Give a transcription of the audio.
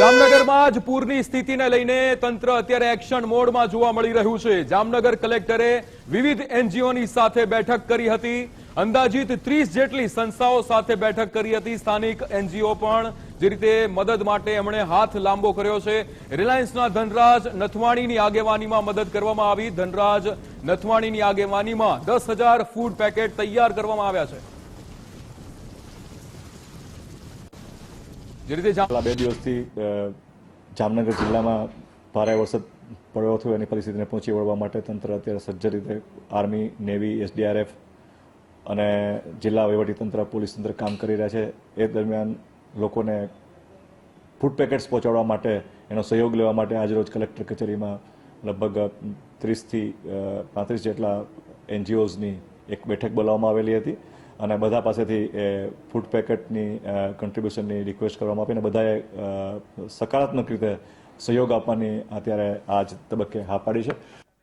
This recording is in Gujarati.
જામનગરમાં જ પૂરની સ્થિતિને લઈને તંત્ર અત્યારે એક્શન મોડમાં જોવા મળી રહ્યું છે. જામનગર કલેક્ટરે વિવિધ એનજીઓની સાથે બેઠક કરી હતી. અંદાજિત ત્રીસ જેટલી સંસ્થાઓ સાથે બેઠક કરી હતી. સ્થાનિક એનજીઓ પણ જે રીતે મદદ માટે એમણે હાથ લાંબો કર્યો છે. રિલાયન્સના ધનરાજ નથવાણીની આગેવાનીમાં મદદ કરવામાં આવી. ધનરાજ નથવાણીની આગેવાનીમાં દસ ફૂડ પેકેટ તૈયાર કરવામાં આવ્યા છે. જે રીતે બે દિવસથી જામનગર જિલ્લામાં ભારે વરસાદ પડ્યો હતો એની પરિસ્થિતિને પહોંચી વળવા માટે તંત્ર અત્યારે સજ્જ રીતે આર્મી, નેવી, એસડીઆરએફ અને જિલ્લા વહીવટીતંત્ર પોલીસ તંત્ર કામ કરી રહ્યા છે. એ દરમિયાન લોકોને ફૂડ પેકેટ્સ પહોંચાડવા માટે, એનો સહયોગ લેવા માટે આજરોજ કલેક્ટર કચેરીમાં લગભગ ત્રીસથી પાંત્રીસ જેટલા એનજીઓઝની એક બેઠક બોલાવવામાં આવેલી હતી. અને બધા પાસેથી, એ ફૂડ પેકેટની કન્ટ્રીબ્યુશનની રિક્વેસ્ટ કરવામાં આપીને બધાએ સકારાત્મક રીતે સહયોગ આપવાની અત્યારે આ જ તબક્કે હા પાડી છે.